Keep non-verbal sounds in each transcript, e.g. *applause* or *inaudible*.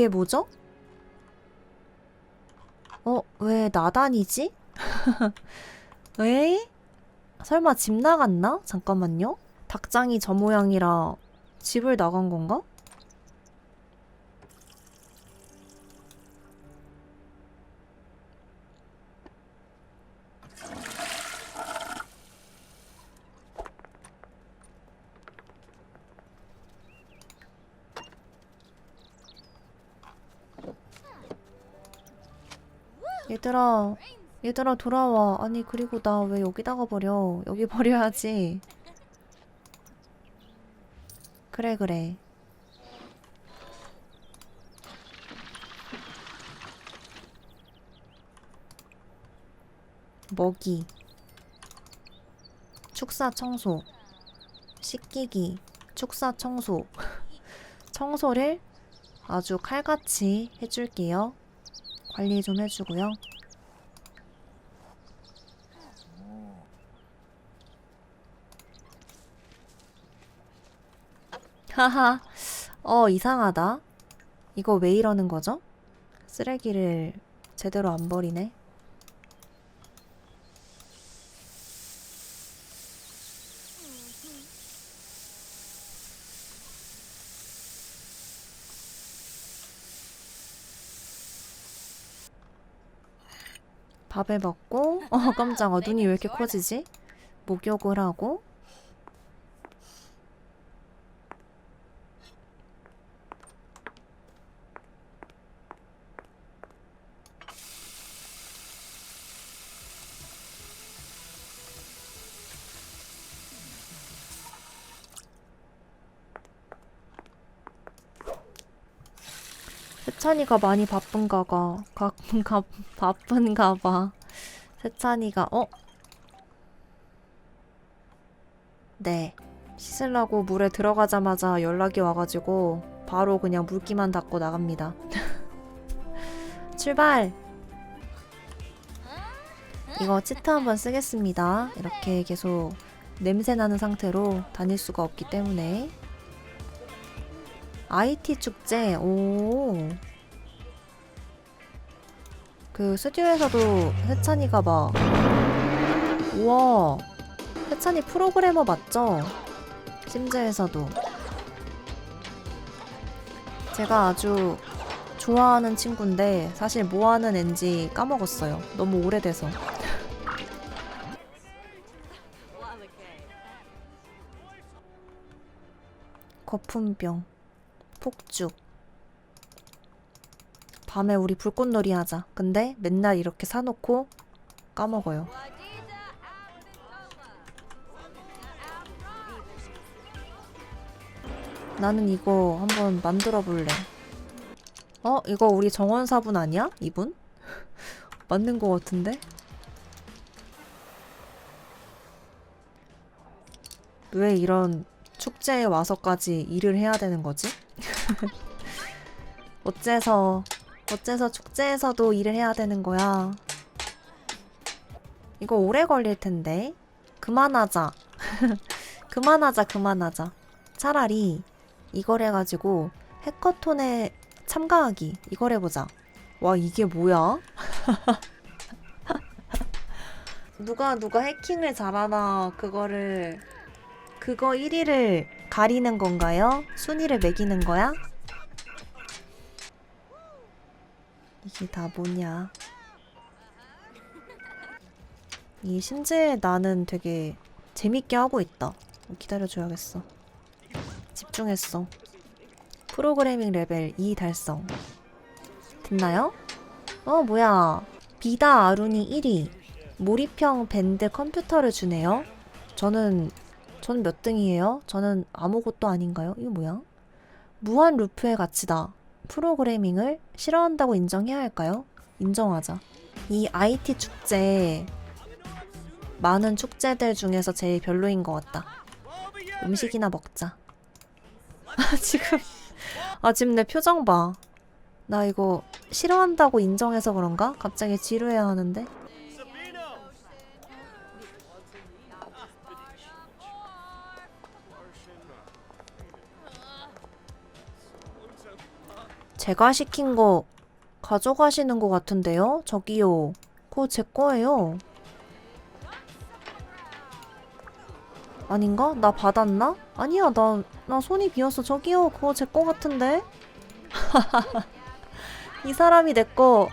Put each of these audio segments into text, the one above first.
이게 뭐죠? 어, 왜 나단이지? *laughs* 왜? 설마 집 나갔나? 잠깐만요. 닭장이 저 모양이라 집을 나간 건가? 얘들아, 얘들아 돌아와. 아니 그리고 나 왜 여기다가 버려? 여기 버려야지. 그래 그래. 먹이. 축사 청소. 씻기기. 축사 청소. *laughs* 청소를 아주 칼같이 해줄게요. 관리 좀 해주고요. 하하, 어, 이상하다. 이거 왜 이러는 거죠? 쓰레기를 제대로 안 버리네. 밥을 먹고, 어, 깜짝아. 눈이 왜 이렇게 커지지? 목욕을 하고, 세찬이가 많이 바쁜가 봐. 가 끔가 바쁜가 봐. 세찬이가 어? 네. 씻으려고 물에 들어가자마자 연락이 와가지고 바로 그냥 물기만 닦고 나갑니다. *laughs* 출발! 이거 치트 한번 쓰겠습니다. 이렇게 계속 냄새 나는 상태로 다닐 수가 없기 때문에. IT 축제, 오. 그 스튜디오에서도 해찬이가 막, 우와. 해찬이 프로그래머 맞죠? 심즈에서도. 제가 아주 좋아하는 친구인데, 사실 뭐 하는 앤지 까먹었어요. 너무 오래돼서. 거품병. 폭죽. 밤에 우리 불꽃놀이 하자. 근데 맨날 이렇게 사놓고 까먹어요. 나는 이거 한번 만들어 볼래. 어? 이거 우리 정원사분 아니야? 이분? *laughs* 맞는 거 같은데? 왜 이런 축제에 와서까지 일을 해야 되는 거지? *laughs* 어째서 어째서 축제에서도 일을 해야 되는 거야? 이거 오래 걸릴 텐데. 그만하자. *laughs* 그만하자, 그만하자. 차라리 이걸 해가지고 해커톤에 참가하기. 이걸 해보자. 와, 이게 뭐야? *laughs* 누가, 누가 해킹을 잘하나, 그거를, 그거 1위를 가리는 건가요? 순위를 매기는 거야? 이게 다 뭐냐? 이 심지에 나는 되게 재밌게 하고 있다. 기다려줘야겠어. 집중했어. 프로그래밍 레벨 2 달성. 됐나요? 어, 뭐야. 비다 아룬이 1위. 몰입형 밴드 컴퓨터를 주네요. 저는, 저는 몇 등이에요? 저는 아무것도 아닌가요? 이거 뭐야? 무한 루프의 가치다. 프로그래밍을 싫어한다고 인정해야 할까요? 인정하자. 이 IT 축제 많은 축제들 중에서 제일 별로인 것 같다. 음식이나 먹자. *laughs* 아, 지금 아 지금 내 표정 봐. 나 이거 싫어한다고 인정해서 그런가? 갑자기 지루해야 하는데. 제가 시킨 거 가져가시는 것 같은데요? 저기요. 그거 제 거예요. 아닌가? 나 받았나? 아니야, 나, 나 손이 비었어. 저기요. 그거 제 거 같은데? *laughs* 이 사람이 내 거,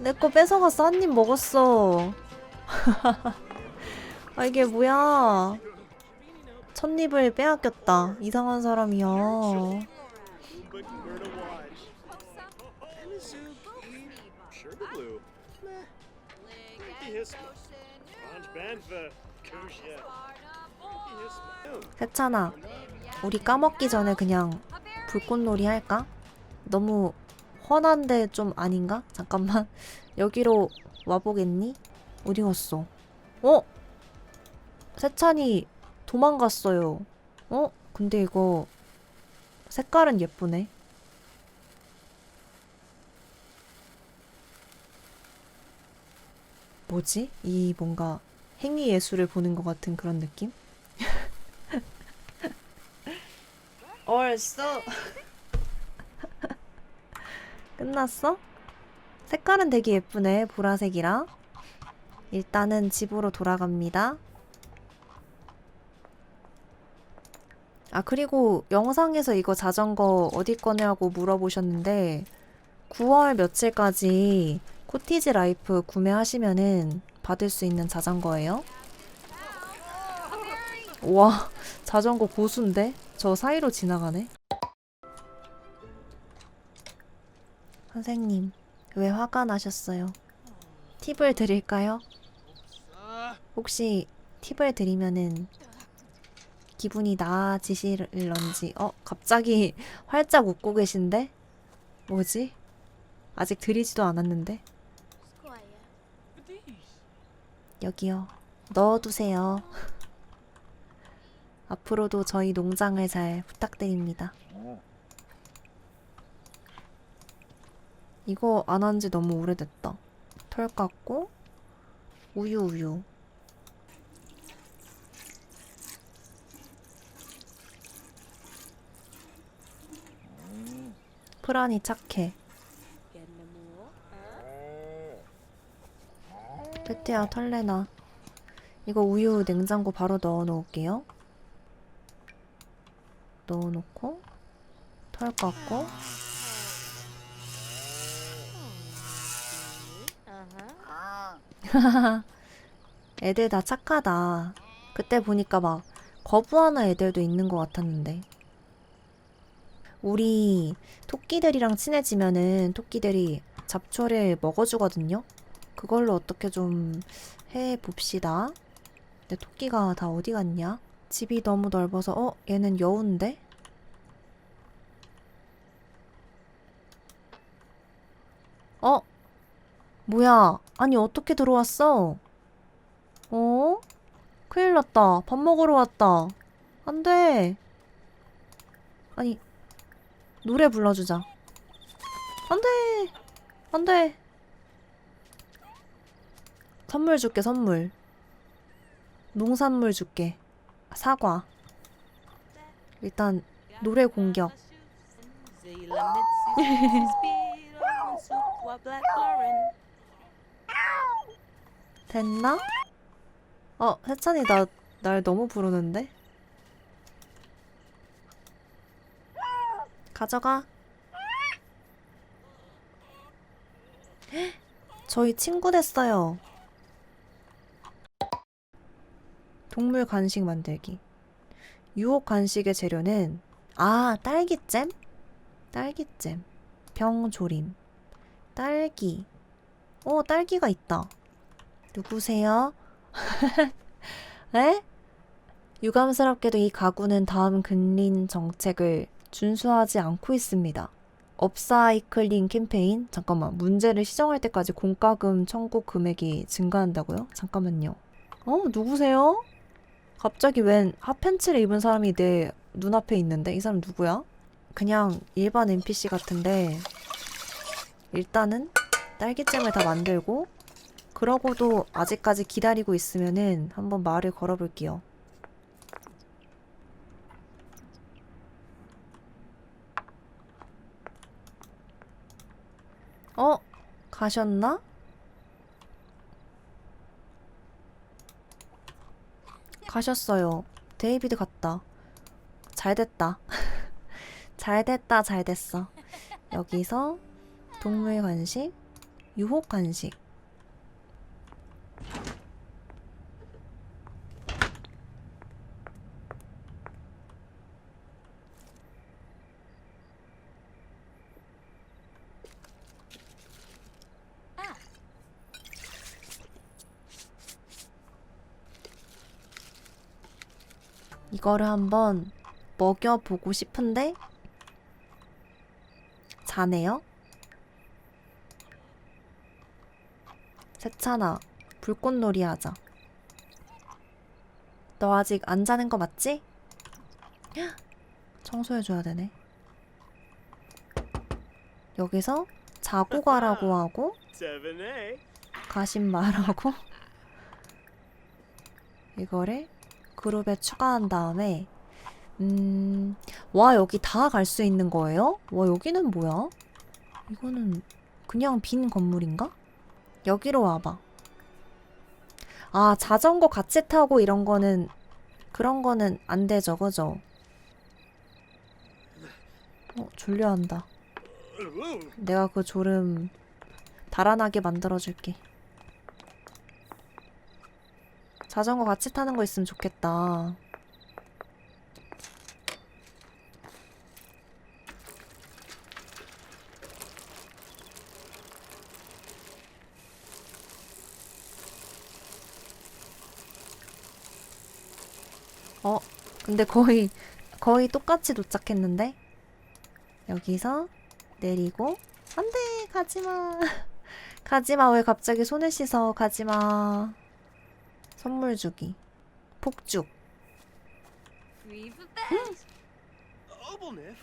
내 거 뺏어갔어. 한 입 먹었어. *laughs* 아, 이게 뭐야. 첫 입을 빼앗겼다. 이상한 사람이야. 세찬아, 우리 까먹기 전에 그냥 불꽃놀이 할까? 너무 훤한데 좀 아닌가? 잠깐만. *laughs* 여기로 와보겠니? 어디 갔어? 어? 세찬이 도망갔어요. 어? 근데 이거 색깔은 예쁘네. 뭐지? 이 뭔가 행위 예술을 보는 것 같은 그런 느낌? *laughs* 얼쏘 *laughs* 끝났어? 색깔은 되게 예쁘네 보라색이랑 일단은 집으로 돌아갑니다 아 그리고 영상에서 이거 자전거 어디 거냐고 물어보셨는데 9월 며칠까지 코티지 라이프 구매하시면은 받을 수 있는 자전거예요 와 자전거 고수인데? 저 사이로 지나가네. 선생님, 왜 화가 나셨어요? 팁을 드릴까요? 혹시 팁을 드리면은 기분이 나아지실런지, 어, 갑자기 *laughs* 활짝 웃고 계신데? 뭐지? 아직 드리지도 않았는데? 여기요. 넣어두세요. *laughs* 앞으로도 저희 농장을 잘 부탁드립니다. 이거 안 한 지 너무 오래됐다. 털 깎고 우유 우유. 프란이 착해. 베트야 털레나. 이거 우유 냉장고 바로 넣어 놓을게요. 넣어 놓고 털 깎고 *laughs* 애들 다 착하다. 그때 보니까 막 거부하는 애들도 있는 것 같았는데. 우리 토끼들이랑 친해지면은 토끼들이 잡초를 먹어주거든요. 그걸로 어떻게 좀 해봅시다. 근데 토끼가 다 어디 갔냐? 집이 너무 넓어서 어? 얘는 여우인데? 어? 뭐야? 아니 어떻게 들어왔어? 어? 큰일 났다. 밥 먹으러 왔다. 안 돼. 아니 노래 불러주자. 안 돼. 안 돼. 선물 줄게 선물. 농산물 줄게. 사과. 일단 노래 공격. *laughs* 됐나? 어, 해찬이 나, 날 너무 부르는데? 가져가. 헉, *gasps* 저희 친구 됐어요. 동물 간식 만들기. 유혹 간식의 재료는 아 딸기잼, 딸기잼, 병조림, 딸기. 오 딸기가 있다. 누구세요? *laughs* 에? 유감스럽게도 이 가구는 다음 근린 정책을 준수하지 않고 있습니다. 업사이클링 캠페인? 잠깐만, 문제를 시정할 때까지 공과금 청구 금액이 증가한다고요? 잠깐만요. 어, 누구세요? 갑자기 웬 핫팬츠를 입은 사람이 내 눈앞에 있는데 이 사람 누구야? 그냥 일반 NPC 같은데 일단은 딸기잼을 다 만들고 그러고도 아직까지 기다리고 있으면은 한번 말을 걸어볼게요. 어? 가셨나? 가셨어요. 데이비드 갔다. 잘 됐다. *laughs* 잘 됐다, 잘 됐어. 여기서 동물 간식, 유혹 간식. 이거를 한번 먹여보고 싶은데 자네요? 세찬아, 불꽃놀이 하자. 너 아직 안 자는 거 맞지? 헉, *gasps* 청소해줘야 되네. 여기서 자고 가라고 하고 7A. 가신 말하고 *laughs* 이거를 그룹에 추가한 다음에 음, 와 여기 다 갈 수 있는 거예요? 와 여기는 뭐야? 이거는 그냥 빈 건물인가? 여기로 와봐. 아 자전거 같이 타고 이런 거는 그런 거는 안 되죠, 그죠? 어 졸려한다. 내가 그 졸음 달아나게 만들어줄게. 자전거 같이 타는 거 있으면 좋겠다. 어, 근데 거의, 거의 똑같이 도착했는데? 여기서 내리고, 안 돼! 가지마! *laughs* 가지마! 왜 갑자기 손을 씻어? 가지마. 선물 주기. 폭죽.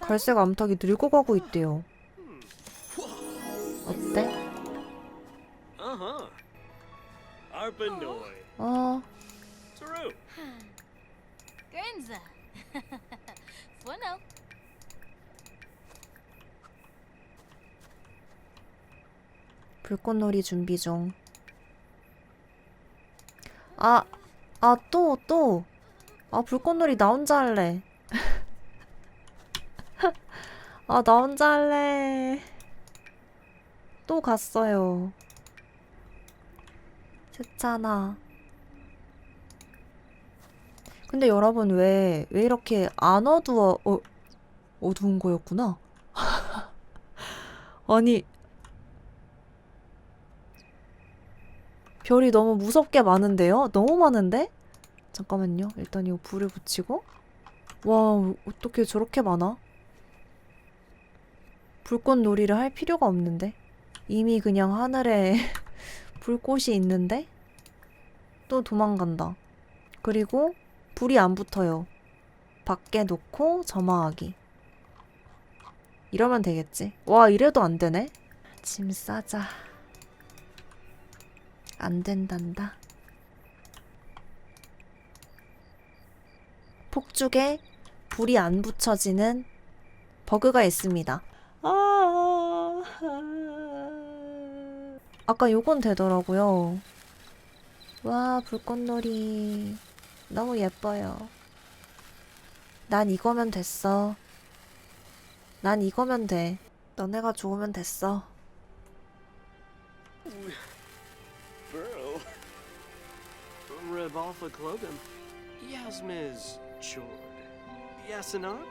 갈색 암탉이 늙어 가고 있대요. Hmm. 어때? Uh-huh. 어. 불꽃놀이 준비 중. 아, 아, 또, 또. 아, 불꽃놀이 나 혼자 할래. *laughs* 아, 나 혼자 할래. 또 갔어요. 세찬아. 근데 여러분, 왜, 왜 이렇게 안 어두워, 어, 어두운 거였구나. *laughs* 아니, 별이 너무 무섭게 많은데요? 너무 많은데? 잠깐만요. 일단 이거 불을 붙이고. 와, 어떻게 저렇게 많아? 불꽃놀이를 할 필요가 없는데? 이미 그냥 하늘에 *laughs* 불꽃이 있는데? 또 도망간다. 그리고 불이 안 붙어요. 밖에 놓고 점화하기. 이러면 되겠지. 와, 이래도 안 되네? 짐 싸자. 안 된단다. 폭죽에 불이 안 붙여지는 버그가 있습니다. 아, 아까 요건 되더라고요. 와, 불꽃놀이. 너무 예뻐요. 난 이거면 됐어. 난 이거면 돼. 너네가 좋으면 됐어. Rebalfa Clogan. Yasmiz Chord. Yasanat.